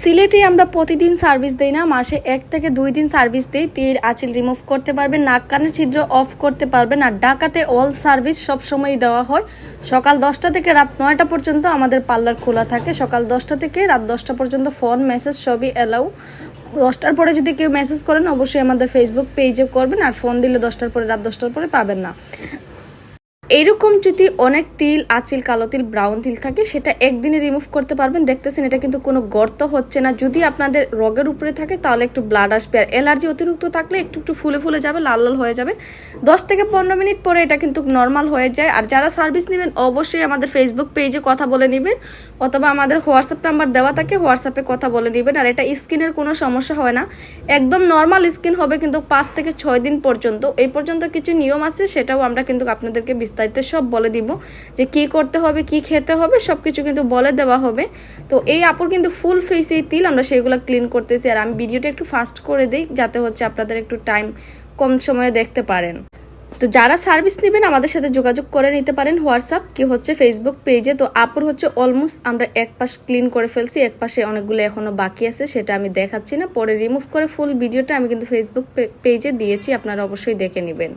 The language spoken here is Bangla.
সিলেটে আমরা প্রতিদিন সার্ভিস দেই না, মাসে এক থেকে দুই দিন সার্ভিস দেই, তীর, আঁচিল রিমুভ করতে পারবেন, নাক কানের ছিদ্র অফ করতে পারবেন, আর ডাকাতে অল সার্ভিস সব সময় দেওয়া হয়। সকাল দশটা থেকে রাত নয়টা পর্যন্ত আমাদের পার্লার খোলা থাকে। সকাল দশটা থেকে রাত দশটা পর্যন্ত ফোন মেসেজ সবই অ্যালাউ দশটার পরে যদি কেউ মেসেজ করেন, অবশ্যই আমাদের ফেসবুক পেজে করবেন, আর ফোন দিলে দশটার পরে, রাত দশটার পরে পাবেন না। এইরকম যদি অনেক তিল, আচিল, কালো তিল ব্রাউন তিল থাকে, সেটা একদিনে রিমুভ করতে পারবেন। দেখতেছেন, এটা কিন্তু কোনো গর্ত হচ্ছে না। যদি আপনাদের রোগের উপরে থাকে, তাহলে একটু ব্লাড আসবে। আর অ্যালার্জি অতিরিক্ত থাকলে একটু একটু ফুলে ফুলে যাবে, লাল লাল হয়ে যাবে। দশ থেকে পনেরো মিনিট পরে এটা কিন্তু নর্মাল হয়ে যায়। আর যারা সার্ভিস নেবেন, অবশ্যই আমাদের ফেসবুক পেজে কথা বলে নেবেন, অথবা আমাদের হোয়াটসঅ্যাপ নাম্বার দেওয়া থাকে হোয়াটসঅ্যাপে কথা বলে নেবেন। আর এটা স্কিনের কোনো সমস্যা হয় না। একদম নর্মাল স্কিন হবে কিন্তু পাঁচ থেকে ছয় দিন পর্যন্ত। এই পর্যন্ত কিছু নিয়ম আছে, সেটাও আমরা কিন্তু আপনাদেরকে বিস্তারিত সব বলে দিব যে কি করতে হবে, কি খেতে হবে সব কিছু কিন্তু বলে দেওয়া হবে। তো এই আপুর কিন্তু ফুল ফেস এই তিল, আমরা সেগুলো ক্লিন করতেছি। আর আমি ভিডিওটা একটু ফাস্ট করে দিই, যাতে হচ্ছে আপনাদের একটু টাইম কম সময়ে দেখতে পারেন। তো যারা সার্ভিস নেবেন, আমাদের সাথে যোগাযোগ করে নিতে পারেন হোয়াটসঅ্যাপ কি হচ্ছে ফেসবুক পেজে তো আপুর হচ্ছে অলমোস্ট আমরা এক পাশ ক্লিন করে ফেলছি, এক পাশে অনেকগুলো এখনও বাকি আছে, সেটা আমি দেখাচ্ছি না। পরে রিমুভ করে ফুল ভিডিওটা আমি কিন্তু ফেসবুক পেজে দিয়েছি, আপনারা অবশ্যই দেখে নেবেন।